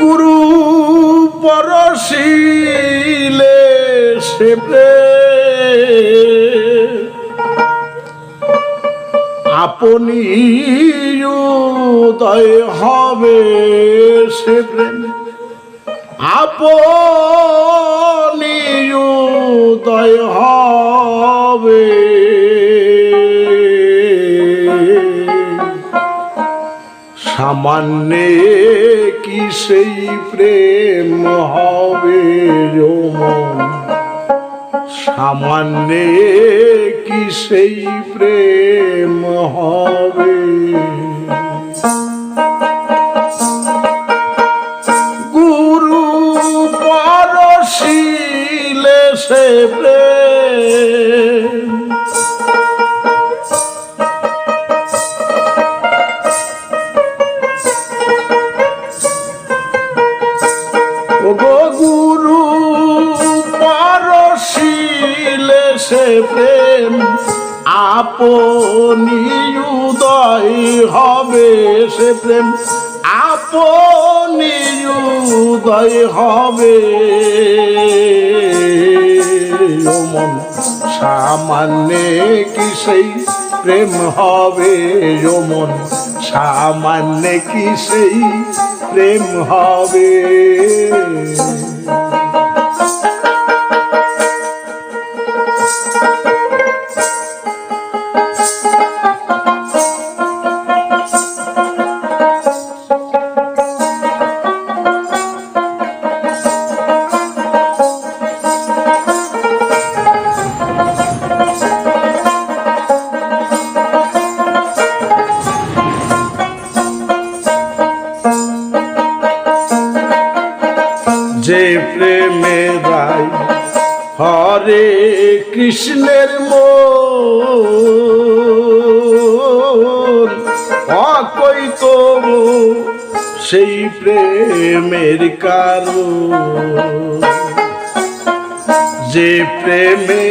গুরু পরশিলে সে আপনি উদয় হবে সে প্রেম। আপনি উদয় হবে। সামান্য কি সেই প্রেম হবে সামান্য কি সেই প্রেম হবে সে প্রেম। গুরু পরশিলে সে প্রেম। আপনি উদয় হবে সে প্রেম। আপনি উদয় হবে। সামান্য কি সেই প্রেম হবে যমন সামান্যে কি সেই প্রেম হবে? যে প্রেমে রাই, হরে কৃষ্ণের মন। অকই তবু সেই প্রেমের কারণ। যে প্রেমে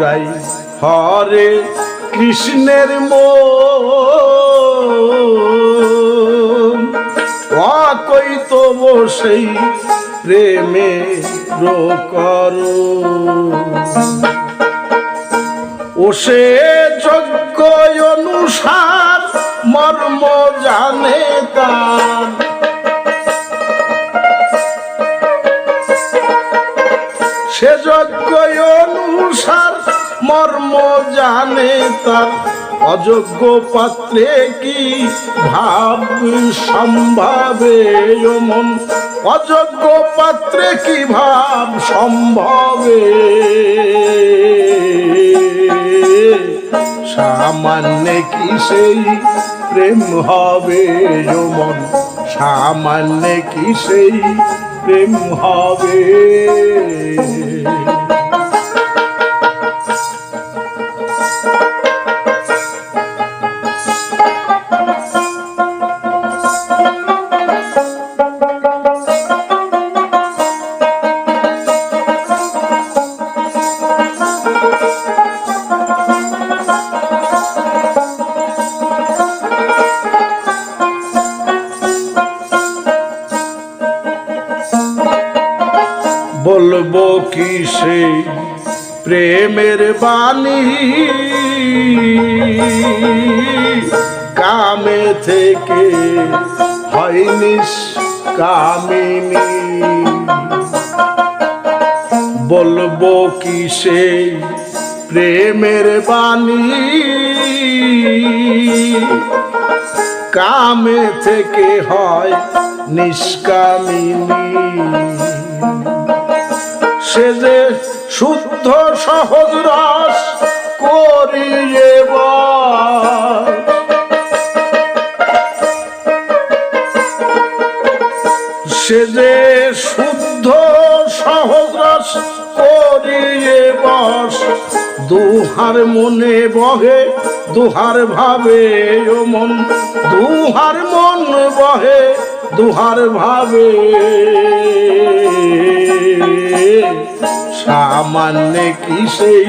রাই, হরে কৃষ্ণের মন। অকই তো সেই প্রেমে করো। ও সে যজ্ঞ অনুসার, মর্ম জানে তার। সে যজ্ঞ অনুসার, মর্ম জানে তার। অযোগ্য পাত্রে কি ভাব সম্ভাবে মন? অযোগ্য পাত্রে কি ভাব সম্ভবে? সামান্য কি সেই প্রেম হবে যমন সামান্য কি সেই প্রেম হবে? বলব কি সেই প্রেমের বাণী? কামে থেকে হয়নি কামিনী। বলব কি সেই প্রেমের বাণী? কামে থেকে হয় নিষ্কামিনী সে যে শুদ্ধ সহজ রস করিয়ে। সে যে শুদ্ধ সহজ রস করিয়ে বস, দুহার মনে বহে, দুহার ভাবে ও মন, দুহার মন বহে দুহার ভাবে। সামান্য কি সেই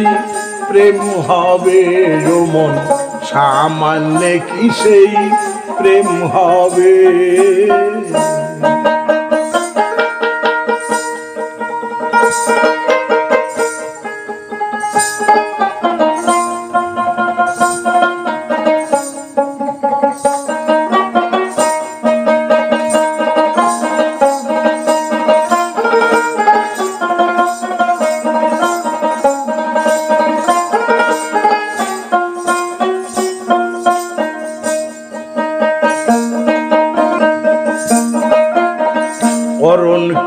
প্রেম হবে রোমন সামান্য কি সেই প্রেম হবে? অরণ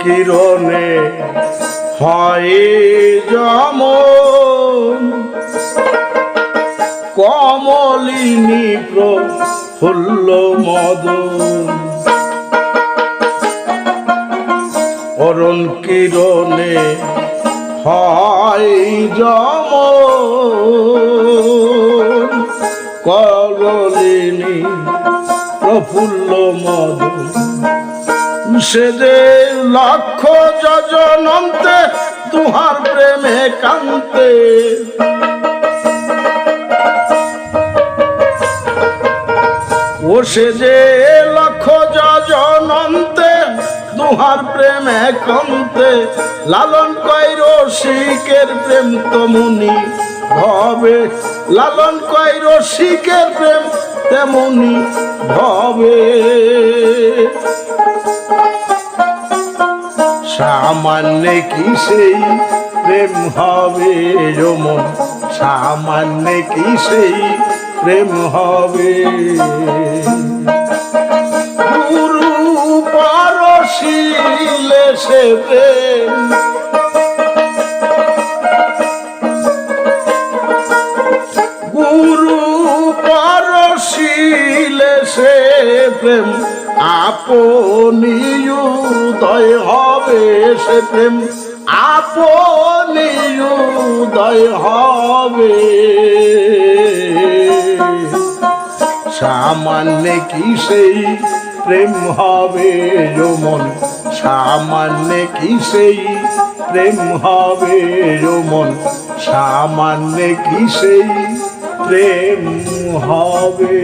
কিরণে হয় যেমন। কমলিনী প্রফুল্ল মদন। অরণ কিরণে হয় যেমন। কমলিনী প্রফুল্ল মদন। সে যে লক্ষ যজনন্তে তুহার প্রেমে কান্তে। ও সে যে লক্ষ যজনন্তে তুহার প্রেমে কান্তে। লালন কৈর শিকের প্রেম তমুনি ভবে, লালন কৈর শিকের প্রেম তেমনি ভবে। সামান্য কি সেই প্রেম হবে সামান্য কি সেই প্রেম হবে? গুরু পরশিলে সে প্রেম। গুরু সে প্রেম। আপনি উদয় হবে সে প্রেম। আপনি উদয় হবে। সামান্য কি সেই প্রেম হবে রমন সামান্য কি সেই প্রেম হবে রমন সামান্য কি সেই প্রেম হবে?